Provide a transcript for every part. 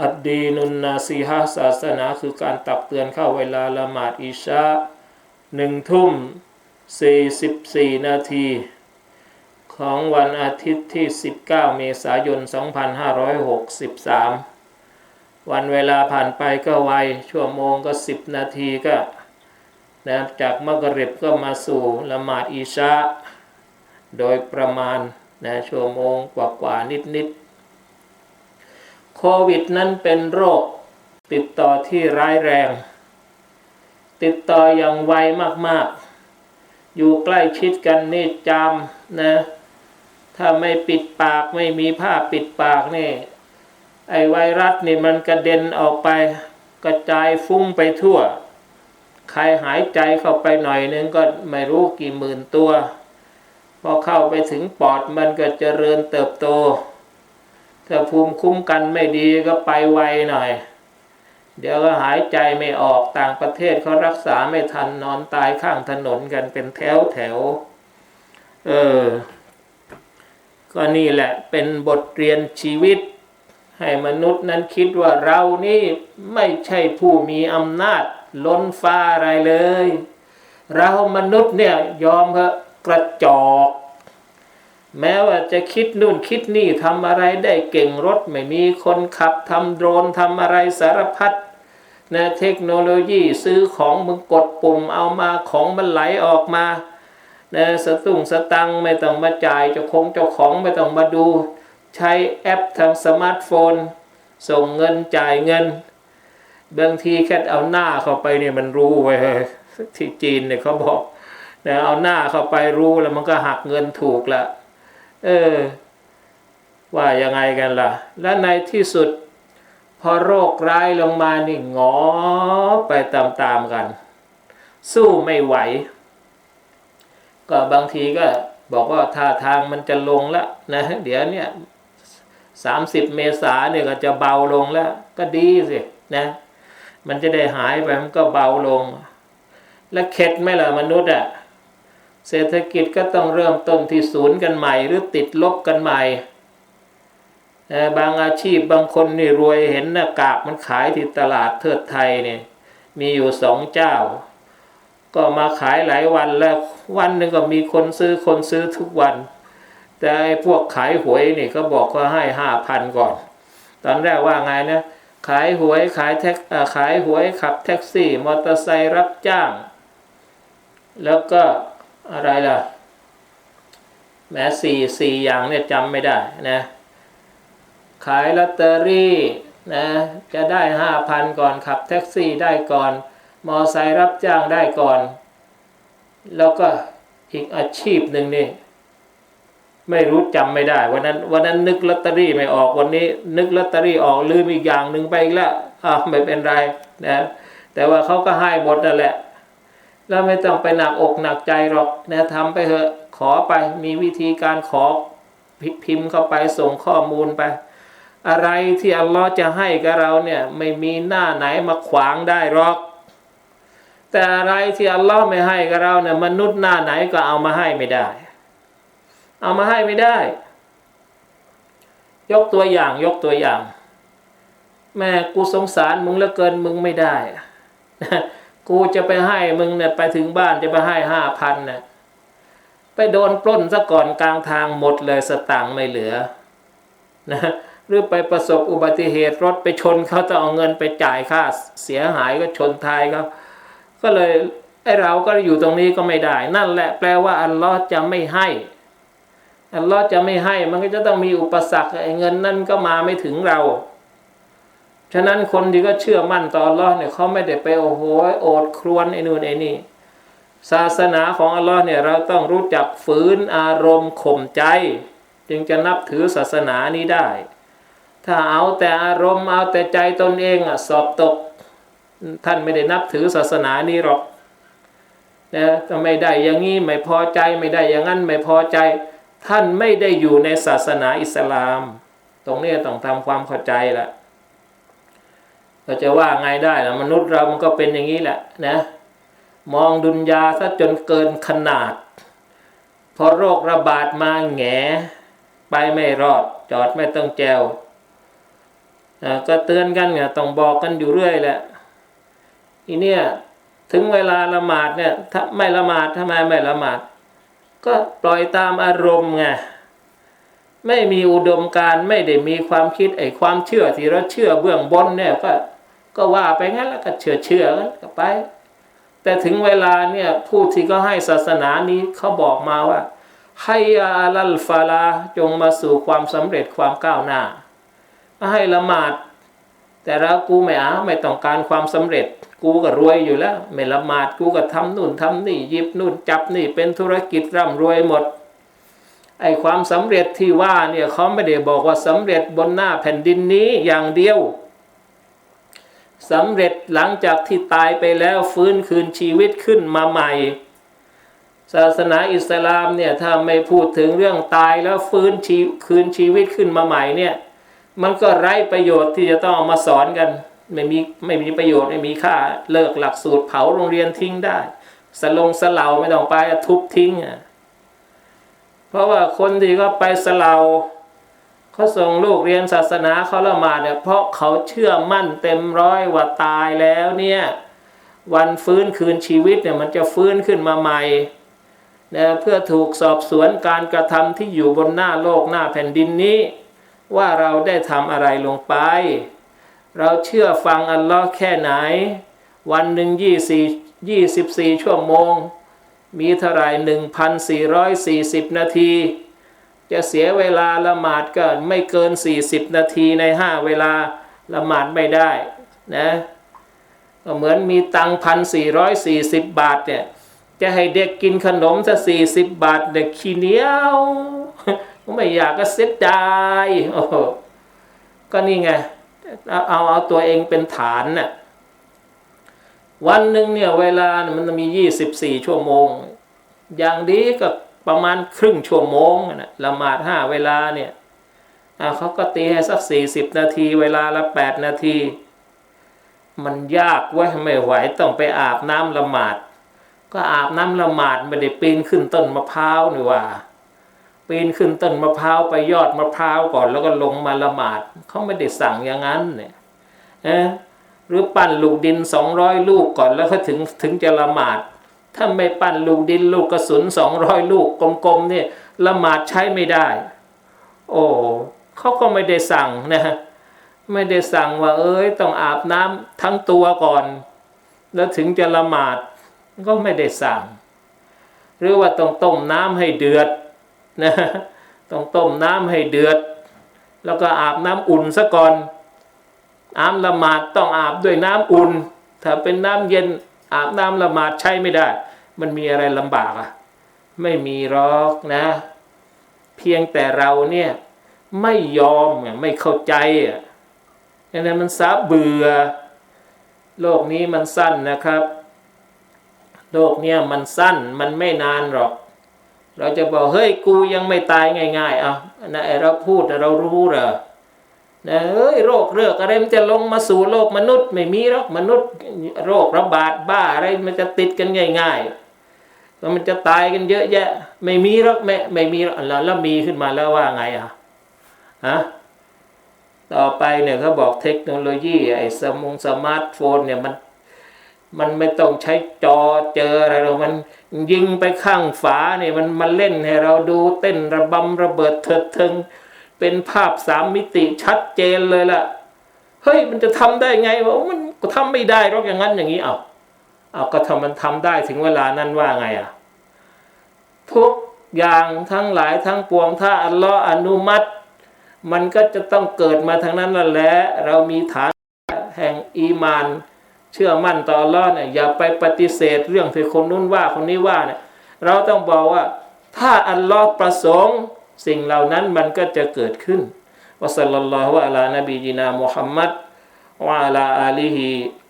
อัดดีนุนนาซีฮะศาสนาคือการตักเตือนเข้าเวลาละหมาดอิชาหนึ่งทุ่มสี่สิบสี่นาที ของวันอาทิตย์ที่ 19 เมษายน 2563 วันเวลาผ่านไปก็ไว ชั่วโมงก็ 10 นาทีก็นะจากมักริบก็มาสู่ละหมาดอิชาโดยประมาณนะชั่วโมงกว่าๆนิดๆ โควิดนั้นเป็นโรค ติดต่อที่ร้ายแรง ติดต่ออย่างไวมากๆ อยู่ใกล้ชิดกันนี่จามนะ ถ้าไม่ปิดปากไม่มีผ้าปิดปากนี่ ไอไวรัสนี่มันกระเด็นออกไป กระจายฟุ้งไปทั่ว ใครหายใจเข้าไปหน่อยนึงก็ไม่รู้กี่หมื่นตัว พอเข้าไปถึงปอดมันก็เจริญเติบโต ถ้าภูมิคุ้มกันไม่ดีก็ไปไวหน่อย เดี๋ยวก็หายใจไม่ออกต่างประเทศเขารักษาไม่ทันนอนตายข้างถนนกันเป็นแถวแถว เออ ก็นี่แหละเป็นบทเรียนชีวิต ให้มนุษย์นั้นคิดว่าเรานี่ไม่ใช่ผู้มีอำนาจล้นฟ้าอะไรเลย เรามนุษย์เนี่ยยอมเถอะกระจอก แม้ว่าจะคิดนู่นคิดนี่ทำอะไรได้เก่งรถไม่มีคนขับทำโดรนทำอะไรสารพัดนะเทคโนโลยีซื้อของมึงกดปุ่มเอามาของมันไหลออกมานะสตุ้งสตังไม่ต้องมาจ่ายเจ้าของเจ้าของไม่ต้องมาดู ใช้แอปทางสมาร์ทโฟน ส่งเงินจ่ายเงินบางทีแค่เอาหน้าเข้าไปเนี่ยมันรู้ไว้ที่จีนเนี่ยเขาบอกนะเอาหน้าเข้าไปรู้แล้วมันก็หักเงินถูกละ เออ ว่ายังไงกันล่ะ และในที่สุด พอโรคร้ายลงมานี่งอไปตามๆกัน สู้ไม่ไหว ก็บางทีก็บอกว่าท่าทางมันจะลงแล้วนะเดี๋ยวเนี่ยสามสิบเมษาเนี่ยก็จะเบาลงแล้ว ก็ดีสินะ มันจะได้หายไปมันก็เบาลง และเข็ดไหมล่ะมนุษย์อะ่ะ เศรษฐกิจก็ต้องเริ่มต้นที่ศูนย์กันใหม่หรือติดลบกันใหม่บางอาชีพบางคนนี่รวยเห็นหน้ากากมันขายที่ตลาดเทิดไทยเนี่ยมีอยู่สองเจ้า ก็มาขายหลายวันแล้ววันหนึ่งก็มีคนซื้อคนซื้อทุกวัน แต่ไอ้พวกขายหวยนี่ก็บอกก็ให้ห้าพันก่อน ตอนแรกว่าไงนะ ขายหวยขายแท็กขายหวยขับแท็กซี่ มอเตอร์ไซค์รับจ้าง แล้วก็ อะไรล่ะ แม้สี่สี่อย่างเนี่ยจำไม่ได้นะ ขายลอตเตอรี่นะจะได้ห้าพันก่อนขับแท็กซี่ได้ก่อน มอไซค์รับจ้างได้ก่อน แล้วก็อีกอาชีพหนึ่งนี่ไม่รู้จำไม่ได้ วันนั้นวันนั้นนึกลอตเตอรี่ไม่ออกวันนี้ นึกลอตเตอรี่ออกลืมอีกอย่างหนึ่งไปอีกแล้วอ่าไม่เป็นไรนะแต่ว่าเขาก็ให้หมดนั่นแหละ แล้วไม่ต้องไปหนักอกหนักใจหรอกนะทำไปเถอะขอไปมีวิธีการขอพิมพ์เข้าไปส่งข้อมูลไป อะไรที่อัลลอฮ์จะให้กับเราเนี่ยไม่มีหน้าไหนมาขวางได้หรอก แต่อะไรที่อัลลอฮ์ไม่ให้กับเราเนี่ยมนุษย์หน้าไหนก็เอามาให้ไม่ได้ เอามาให้ไม่ได้ ยกตัวอย่างยกตัวอย่าง แม่กูสงสารมึงเหลือเกินมึงไม่ได้ กูจะไปให้มึงเนี่ยไปถึงบ้านจะไปให้ห้าพันเนี่ยไปโดนปล้นซะก่อนกลางทางหมดเลยสตางค์ไม่เหลือนะหรือไปประสบอุบัติเหตุรถไปชนเขาต้องเอาเงินไปจ่ายค่าเสียหายก็ชนท้ายเขาก็เลยไอเราก็อยู่ตรงนี้ก็ไม่ได้ นั่นแหละแปลว่าอัลลอฮ์จะไม่ให้ อัลลอฮ์จะไม่ให้มันก็จะต้องมีอุปสรรคไอ้เงินนั่นก็มาไม่ถึงเรา ฉะนั้นคนที่ก็เชื่อมั่นต่ออัลลอฮ์เนี่ยเขาไม่ได้ไปโอ้โหโอดครวนไอ้นู่นไอ้นี่ ศาสนาของอัลลอฮ์เนี่ยเราต้องรู้จักฝืนอารมณ์ข่มใจ จึงจะนับถือศาสนานี้ได้ ถ้าเอาแต่อารมณ์เอาแต่ใจตนเองอะสอบตก ท่านไม่ได้นับถือศาสนานี้หรอกนะก็ไม่ได้อย่างนี้ไม่พอใจไม่ได้อย่างนั้นไม่พอใจ ท่านไม่ได้อยู่ในศาสนาอิสลาม ตรงนี้ต้องทำความเข้าใจละ เราจะว่าไงได้ล่ะมนุษย์เรามันก็เป็นอย่างนี้แหละนะมองดุนยาซะจนเกินขนาด พอโรคระบาดมาแงไปไม่รอด จอดไม่ต้องแจวก็เตือนกันเนี่ยต้องบอกกันอยู่เรื่อยแหละทีเนี้ยถึงเวลาละหมาดเนี่ยถ้าไม่ละหมาดทำไมไม่ละหมาด ก็ปล่อยตามอารมณ์ไงไม่มีอุดมการไม่ได้มีความคิดไอ้ความเชื่อที่เราเชื่อเบื้องบนเนี่ยก็ ก็ว่าไปงั้นแล้วก็เชื่อเชื่อกันก็ไป แต่ถึงเวลาเนี่ยผู้ที่ก็ให้ศาสนานี้เขาบอกมาว่าให้อาลัลฟาลาจงมาสู่ความสำเร็จความก้าวหน้า ให้ละหมาด แต่เรากูไม่เอาไม่ต้องการความสำเร็จ กูก็รวยอยู่แล้ว ไม่ละหมาดกูก็ทำนู่นทำนี่ยิบนู่นจับนี่เป็นธุรกิจร่ำรวยหมดไอ้ความสำเร็จที่ว่าเนี่ยเขาไม่ได้บอกว่าสำเร็จบนหน้าแผ่นดินนี้อย่างเดียว สำเร็จหลังจากที่ตายไปแล้วฟื้นคืนชีวิตขึ้นมาใหม่ ศาสนาอิสลามเนี่ยถ้าไม่พูดถึงเรื่องตายแล้วฟื้นชีคืนชีวิตขึ้นมาใหม่เนี่ยมันก็ไร้ประโยชน์ที่จะต้องมาสอนกัน ไม่มีไม่มีประโยชน์ไม่มีค่าเลิกหลักสูตรเผาโรงเรียนทิ้งได้ สลงสลาไม่ต้องไปทุบทิ้งอะเพราะว่าคนที่เขาไปสลา เขาส่งลูกเรียนศาสนาเขาละหมาดเนี่ยเพราะเขาเชื่อมั่นเต็มร้อยว่าตายแล้วเนี่ยวันฟื้นคืนชีวิตเนี่ยมันจะฟื้นขึ้นมาใหม่นะเพื่อถูกสอบสวนการกระทำที่อยู่บนหน้าโลกหน้าแผ่นดินนี้ ว่าเราได้ทำอะไรลงไป เราเชื่อฟังอัลลอฮ์แค่ไหน วันหนึ่งยี่สี่ยี่สิบสี่ชั่วโมง มีเท่าไหร่หนึ่งพันสี่ร้อยสี่สิบนาที จะเสียเวลาละหมาดก็ไม่เกินสี่สิบนาทีในห้าเวลาละหมาดไม่ได้นะก็เหมือนมีตังพันสี่ร้อยสี่สิบบาทเนี่ยจะให้เด็กกินขนมสักสี่สิบบาทเด็กขี้เหนียวไม่อยากก็เสียดายโอ้โหก็นี่ไงเอาเอาเอาตัวเองเป็นฐานน่ะวันหนึ่งเนี่ยเวลามันมียี่สิบสี่ชั่วโมง อย่างดีก็ ประมาณครึ่งชั่วโมงนะละหมาดห้าเวลาเนี่ยเขาก็ตีให้สักสี่สิบนาที เวลาละแปดนาที มันยากเว้ยไม่ไหวต้องไปอาบน้ำละหมาด ก็อาบน้ำละหมาดไม่ได้ปีนขึ้นต้นมะพร้าวนี่ว่าปีนขึ้นต้นมะพร้าวไปยอดมะพร้าวก่อนแล้วก็ลงมาละหมาดเขาไม่ได้สั่งอย่างนั้นเนี่ยเออหรือปั้นลูกดินสองร้อยลูกก่อนแล้วก็ถึงถึงจะละหมาด ถ้าไม่ปั้นลูกดินลูกกระสุนสองร้อยลูกกลมๆเนี่ยละหมาดใช้ไม่ได้ โอ้เขาก็ไม่ได้สั่งนะฮะไม่ได้สั่งว่าเอ้ยต้องอาบน้ำทั้งตัวก่อน แล้วถึงจะละหมาดก็ไม่ได้สั่ง หรือว่าต้องต้มน้ำให้เดือดนะต้องต้มน้ำให้เดือด แล้วก็อาบน้ำอุ่นซะก่อนน้ำละหมาดต้องอาบด้วยน้ำอุ่น ถ้าเป็นน้ำเย็น อาบน้ำละหมาดใช้ไม่ได้ มันมีอะไรลำบากอะไม่มีหรอกนะ เพียงแต่เราเนี่ยไม่ยอมไม่เข้าใจอะดังนั้นมันซาเบื่อ โลกนี้มันสั้นนะครับ โลกเนี้ยมันสั้นมันไม่นานหรอก เราจะบอกเฮ้ยกูยังไม่ตายง่ายๆเอานะเราพูดเรารู้เหรอ นะเฮ้ยโรคเรือกอะไรมันจะลงมาสู่โลกมนุษย์ ไม่มีหรอกมนุษย์โรคระบาดบ้าอะไรมันจะติดกันง่ายๆแล้วมันจะตายกันเยอะแยะ ไม่มีหรอกไม่ไม่มีแล้วแล้วมีขึ้นมาแล้วว่าไงอะฮะต่อไปเนี่ยเขาบอกเทคโนโลยีไอ้สมองสมาร์ทโฟนเนี่ยมันมันไม่ต้องใช้จอเจออะไรหรอกมันยิงไปข้างฝาเนี่ยมันมาเล่นให้เราดูเต้นระบำระเบิดเถิดเทิง เป็นภาพสามมิติชัดเจนเลยล่ะเฮ้ยมันจะทำได้ไงวะมันก็ทำไม่ได้หรอกอย่างนั้นอย่างนี้เอาเอาก็ทำมันทำได้ถึงเวลานั้นว่าไงอะทุกอย่างทั้งหลายทั้งปวงถ้าอัลลอฮ์อนุมัติ มันก็จะต้องเกิดมาทางนั้นนั่นแหละเรามีฐานแห่งอีมาน เชื่อมั่นต่ออัลลอฮ์เนี่ยอย่าไปปฏิเสธเรื่องที่คนนู้นว่าคนนี้ว่าเนี่ยเราต้องบอกว่า ถ้าอัลลอฮ์ประสงค์ สิ่งเหล่านั้นมันก็จะเกิดขึ้นวะสัลลัลลอฮุอะลานบีจินามุฮัมมัดวะอะลาอาลีฮิ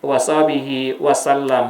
วะซาบิฮิวะสัลลัม